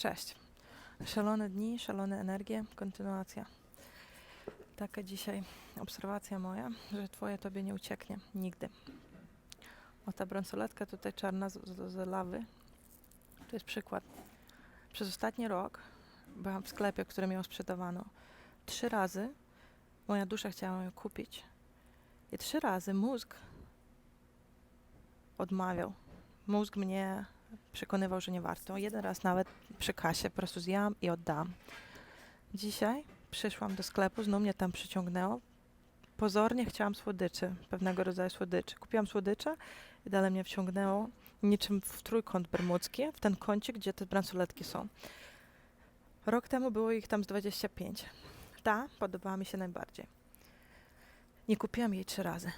Cześć. Szalone dni, szalone energie, kontynuacja. Taka dzisiaj obserwacja moja, że twoje tobie nie ucieknie nigdy. O ta bransoletka tutaj czarna z, z, z lawy, to jest przykład. Przez ostatni rok byłam w sklepie, w którym ją sprzedawano. Trzy razy moja dusza chciała ją kupić. I trzy razy mózg odmawiał. Mózg mnie przekonywał, że nie warto. Jeden raz nawet przy kasie po prostu zjęłam i oddam. Dzisiaj przyszłam do sklepu, znów mnie tam przyciągnęło. Pozornie chciałam słodyczy, pewnego rodzaju słodyczy. Kupiłam słodycze i dalej mnie wciągnęło niczym w trójkąt bermudzki, w ten kącik, gdzie te bransoletki są. Rok temu było ich tam z 25. Ta podobała mi się najbardziej. Nie kupiłam jej trzy razy.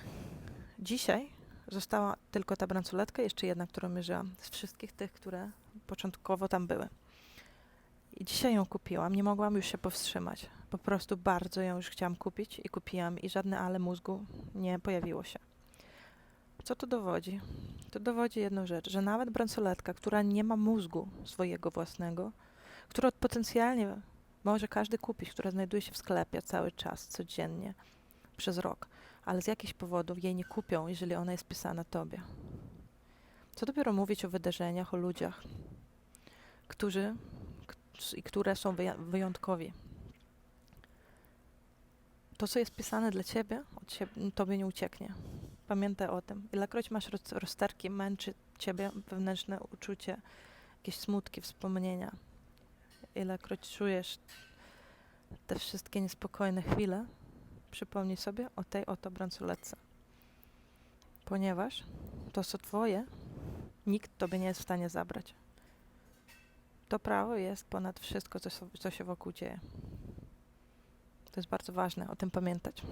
Dzisiaj została tylko ta bransoletka, jeszcze jedna, którą mierzyłam z wszystkich tych, które początkowo tam były. I dzisiaj ją kupiłam, nie mogłam już się powstrzymać. Po prostu bardzo ją już chciałam kupić i kupiłam i żadne ale mózgu nie pojawiło się. Co to dowodzi? To dowodzi jedną rzecz, że nawet bransoletka, która nie ma mózgu swojego własnego, którą potencjalnie może każdy kupić, która znajduje się w sklepie cały czas, codziennie, przez rok, ale z jakichś powodów jej nie kupią, jeżeli ona jest pisana tobie. Co dopiero mówić o wydarzeniach, o ludziach, którzy i które są wyjątkowi. To, co jest pisane dla ciebie, od ciebie, tobie nie ucieknie. Pamiętaj o tym. Ilekroć masz roz- rozterki, męczy ciebie wewnętrzne uczucie, jakieś smutki, wspomnienia. Ilekroć czujesz te wszystkie niespokojne chwile, przypomnij sobie o tej oto bransoletce. Ponieważ to, co twoje, nikt tobie nie jest w stanie zabrać. To prawo jest ponad wszystko, co, co się wokół dzieje. To jest bardzo ważne, o tym pamiętać.